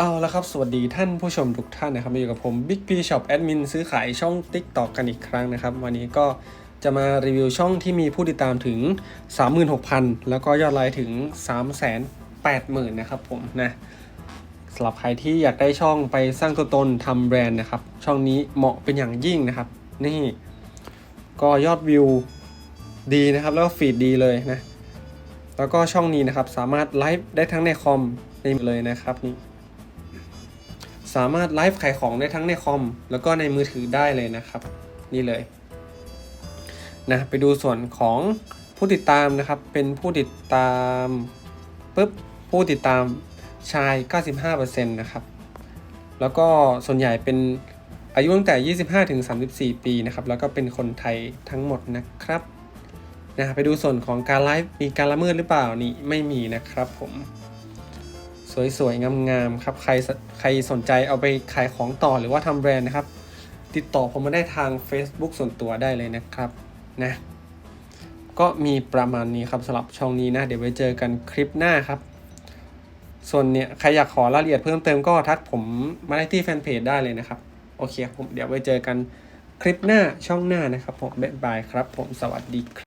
เอาละครับ สวัสดีท่านผู้ชมทุกท่านนะครับ มาอยู่กับผม Big P Shop Admin ซื้อขายช่อง TikTok กันอีกครั้งนะครับ วันนี้ก็จะมารีวิวช่องที่มีผู้ติดตามถึง 36,000 แล้วก็ยอดไลค์ถึง 380,000 นะครับผมนะสำหรับใครที่อยากได้ช่องไปสร้างตัวตนทำแบรนด์นะครับ ช่องนี้เหมาะเป็นอย่างยิ่งนะครับ นี่ก็ยอดวิวดีนะครับ แล้วก็ฟีดดีเลยนะ แล้วก็ช่องนี้นะครับสามารถไลฟ์ได้ทั้งในคอมในเลยนะครับนี่ สามารถไลฟ์ขายของได้ทั้งในคอม แล้วก็ในมือถือได้เลยนะครับ นี่เลยนะไปดูส่วนของผู้ติดตามนะครับ เป็นผู้ติดตามปุ๊บผู้ติดตามชาย 95%นะครับ แล้วก็ส่วนใหญ่เป็นอายุตั้งแต่ 25 ถึง 34 ปีนะครับ แล้วก็เป็นคนไทยทั้งหมดนะครับนะไปดูส่วนของการไลฟ์มีการละเมิดหรือเปล่านี่ไม่มีนะครับผม สวยๆ งามๆ ครับ ใครใครสนใจเอาไปขายของต่อหรือว่าทำแบรนด์นะครับ ติดต่อผมมาได้ทาง Facebook ส่วนตัวได้เลยนะครับนะก็มีประมาณนี้ครับสำหรับช่องนี้นะ เดี๋ยวไว้เจอกันคลิปหน้าครับ ส่วนเนี่ยใครอยากขอรายละเอียดเพิ่มเติมก็ทักผมมาได้ที่แฟนเพจได้เลยนะครับ โอเคผมเดี๋ยวไว้เจอกันคลิปหน้าช่องหน้านะครับผมบ๊ายบายครับ ผมสวัสดีครับ